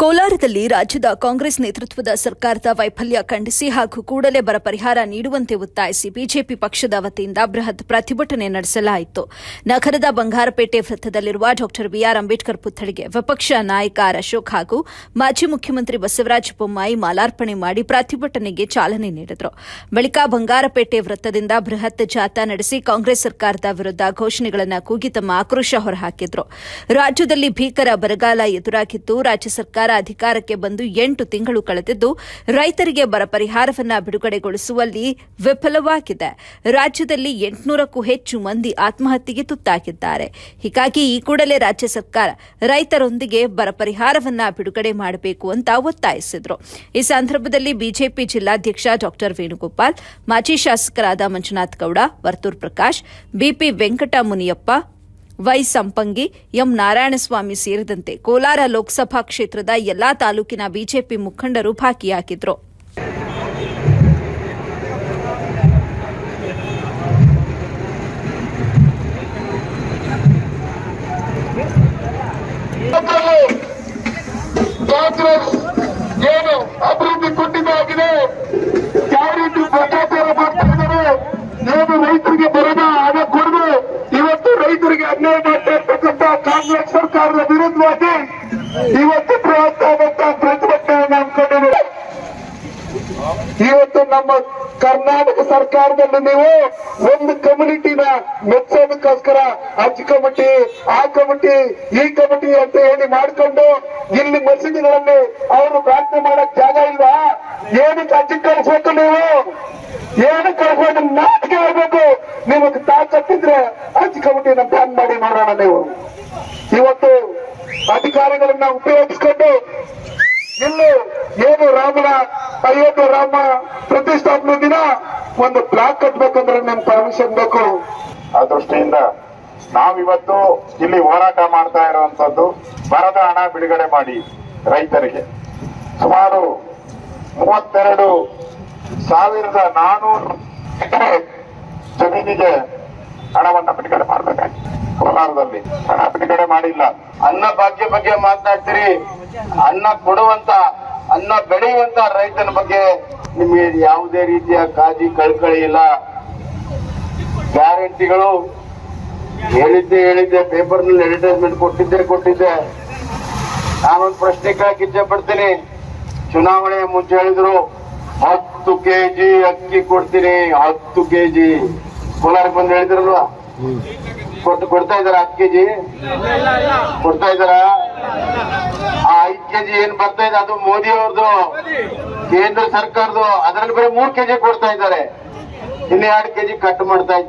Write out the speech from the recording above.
ಕೋಲಾರದಲ್ಲಿ ರಾಜ್ಯದ ಕಾಂಗ್ರೆಸ್ ನೇತೃತ್ವದ ಸರ್ಕಾರದ ವೈಫಲ್ಯ ಖಂಡಿಸಿ ಹಾಗೂ ಕೂಡಲೇ ಬರ ಪರಿಹಾರ ನೀಡುವಂತೆ ಒತ್ತಾಯಿಸಿ ಬಿಜೆಪಿ ಪಕ್ಷದ ವತಿಯಿಂದ ಬೃಹತ್ ಪ್ರತಿಭಟನೆ ನಡೆಸಲಾಯಿತು. ನಗರದ ಬಂಗಾರಪೇಟೆ ವೃತ್ತದಲ್ಲಿರುವ ಡಾ ಬಿಆರ್ ಅಂಬೇಡ್ಕರ್ ಪುತ್ಥಳಿಗೆ ವಿಪಕ್ಷ ನಾಯಕ ಆರ್ ಅಶೋಕ್ ಹಾಗೂ ಮಾಜಿ ಮುಖ್ಯಮಂತ್ರಿ ಬಸವರಾಜ ಬೊಮ್ಮಾಯಿ ಮಾಲಾರ್ಪಣೆ ಮಾಡಿ ಪ್ರತಿಭಟನೆಗೆ ಚಾಲನೆ ನೀಡಿದರು. ಬಳಿಕ ಬಂಗಾರಪೇಟೆ ವೃತ್ತದಿಂದ ಬೃಹತ್ ಜಾಥಾ ನಡೆಸಿ ಕಾಂಗ್ರೆಸ್ ಸರ್ಕಾರದ ವಿರುದ್ಧ ಘೋಷಣೆಗಳನ್ನು ಕೂಗಿ ತಮ್ಮ ಆಕ್ರೋಶ ಹೊರಹಾಕಿದರು. ರಾಜ್ಯದಲ್ಲಿ ಭೀಕರ ಬರಗಾಲ ಎದುರಾಗಿದ್ದು ರಾಜ್ಯ ಸರ್ಕಾರ ಅಧಿಕಾರಕ್ಕೆ ಬಂದು ಎಂಟು ತಿಂಗಳು ಕಳೆದಿದ್ದು, ರೈತರಿಗೆ ಬರ ಪರಿಹಾರವನ್ನ ಬಿಡುಗಡೆಗೊಳಿಸುವಲ್ಲಿ ವಿಫಲವಾಗಿದೆ. ರಾಜ್ಯದಲ್ಲಿ ಎಂಟುನೂರಕ್ಕೂ ಹೆಚ್ಚು ಮಂದಿ ಆತ್ಮಹತ್ಯೆಗೆ ತುತ್ತಾಗಿದ್ದಾರೆ. ಹೀಗಾಗಿ ಈ ಕೂಡಲೇ ರಾಜ್ಯ ಸರ್ಕಾರ ರೈತರೊಂದಿಗೆ ಬರ ಪರಿಹಾರವನ್ನ ಬಿಡುಗಡೆ ಮಾಡಬೇಕು ಅಂತ ಒತ್ತಾಯಿಸಿದರು. ಈ ಸಂದರ್ಭದಲ್ಲಿ ಬಿಜೆಪಿ ಜಿಲ್ಲಾಧ್ಯಕ್ಷ ಡಾ ವೇಣುಗೋಪಾಲ್, ಮಾಜಿ ಶಾಸಕರಾದ Manjunath Gowda, Varthur Prakash, B P Venkata Muniyappa Y Sampangi M Narayanaswamy ಸೇರಿದಂತೆ ಕೋಲಾರ ಲೋಕಸಭಾ ಕ್ಷೇತ್ರದ ಎಲ್ಲಾ ತಾಲೂಕಿನ ಬಿಜೆಪಿ ಮುಖಂಡರು ಭಾಗಿಯಾಗಿದ್ರು. ಕಾಂಗ್ರೆಸ್ ಏನು ಅಭಿವೃದ್ಧಿ ಕೊಟ್ಟಿದ್ದಾಗಿದೆ. ಯಾವ ರೀತಿ ಭ್ರಷ್ಟಾಚಾರ ಮಾಡ್ತಾ ಇದ್ದಾರೆ? ಏನು ರೈತರಿಗೆ ಬರದ ಹಣ ಕೊಡದು ಇವತ್ತು ರೈತರಿಗೆ ಅನ್ಯಾಯ ಮಾಡ್ತಾ ಇರ್ತಕ್ಕಂಥ ಕಾಂಗ್ರೆಸ್ ಸರ್ಕಾರದ ವಿರುದ್ಧವಾಗಿ ಇವತ್ತು ಬೃಹತ್ತಾದಂತ ಪ್ರತಿಭಟನೆ ಹಮ್ಮಿಕೊಂಡಿದೆ ಇವತ್ತು ನಮ್ಮ ಕರ್ನಾಟಕ ಸರ್ಕಾರದಲ್ಲಿ ನೀವು ಒಂದು ಕಮ್ಯುನಿಟಿನ ಮೆಚ್ಚೋದಕ್ಕೋಸ್ಕರ ಅಜ್ಜಿ ಕಮಿಟಿ ಆ ಕಮಿಟಿ ಈ ಕಮಿಟಿ ಅಂತ ಹೇಳಿ ಮಾಡ್ಕೊಂಡು ಇಲ್ಲಿ ಮಸೀದಿಗಳಲ್ಲಿ ಅವರು ಪ್ರಾರ್ಥನೆ ಮಾಡಕ್ ಜಾಗ ಇಲ್ವಾ? ಏನಕ್ಕೆ ಅಜ್ಜಿ ಕಳಿಸ್ಬೇಕು ನೀವು? ನಿಮಗೆ ತಾಕತ್ತಿದ್ರೆ ಅಜ್ಜಿ ಕಮಿಟಿನ ಬ್ಯಾನ್ ಮಾಡಿ ನೋಡೋಣ ನೀವು. ಇವತ್ತು ಅಧಿಕಾರಿಗಳನ್ನ ಉಪಯೋಗಿಸ್ಕೊಂಡು ಇಲ್ಲಿ ಏನು ರಾಮನ ಅಯೋಧ್ಯ ರಾಮ ಪ್ರತಿಷ್ಠಾಪನೆ ದಿನ ಒಂದು ಬ್ಲಾಕ್ ಕಟ್ಬೇಕಂದ್ರೆ ನಿಮ್ ಪರ್ಮಿಷನ್ ಬೇಕು. ಆ ದೃಷ್ಟಿಯಿಂದ ನಾವಿವತ್ತು ಇಲ್ಲಿ ಹೋರಾಟ ಮಾಡ್ತಾ ಇರುವಂತದ್ದು ಬರದ ಹಣ ಬಿಡುಗಡೆ ಮಾಡಿ ರೈತರಿಗೆ. ಸುಮಾರು ಮೂವತ್ತೆರಡು ಸಾವಿರದ ನಾನೂರು ಜಮೀನಿಗೆ ಹಣವನ್ನ ಬಿಡುಗಡೆ ಮಾಡ್ಬೇಕಾಗಿ ಕೋಲಾರದಲ್ಲಿ ಹಣ ಬಿಡುಗಡೆ ಮಾಡಿಲ್ಲ. ಅನ್ನ ಭಾಗ್ಯ ಬಗ್ಗೆ ಮಾತನಾಡ್ತೀರಿ ಅನ್ನ ಕೊಡುವಂತ, ಅನ್ನ ಬೆಳೆಯುವಂತ ರೈತನ ಬಗ್ಗೆ ನಿಮಗೆ ಯಾವುದೇ ರೀತಿಯ ಕಾಜಿ ಕಳ್ಕಳಿ ಇಲ್ಲ. ಗ್ಯಾರಂಟಿಗಳು ಹೇಳಿದ್ದೆ ಹೇಳಿದ್ದೆ ಪೇಪರ್ನಲ್ಲಿ ಅಡ್ವರ್ಟೈಸ್ಮೆಂಟ್ ಕೊಟ್ಟಿದ್ದೆ ಕೊಟ್ಟಿದ್ದೆ. ನಾನೊಂದು ಪ್ರಶ್ನೆ ಕೇಳಕ್ ಇಚ್ಛೆ ಪಡ್ತೀನಿ. ಚುನಾವಣೆಯ ಮುಂಚೆ ಹೇಳಿದ್ರು, ಹತ್ತು ಕೆಜಿ ಅಕ್ಕಿ ಕೊಡ್ತೀನಿ, ಹತ್ತು ಕೆಜಿ. ಕೋಲಾರಕ್ಕೆ ಬಂದು ಹೇಳಿದ್ರಲ್ವಾ? ಕೊಟ್ಟು ಕೊಡ್ತಾ ಇದಾರ ಹತ್ತು ಕೆಜಿ? ಕೊಡ್ತಾ ಇದಾರ ಆ ಐದು ಕೆಜಿ ಏನ್ ಬರ್ತಾ ಇದೆ ಅದು ಮೋದಿ ಅವ್ರದ್ದು ಕೇಂದ್ರ ಸರ್ಕಾರದ್ದು ಅದರಲ್ಲಿ ಬರೀ ಮೂರ್ ಕೆಜಿ ಕೊಡ್ತಾ ಇದ್ದಾರೆ. ಇನ್ನೆರಡು ಎರಡು ಕೆಜಿ ಕಟ್ ಮಾಡ್ತಾ ಇದ್ದಾರೆ.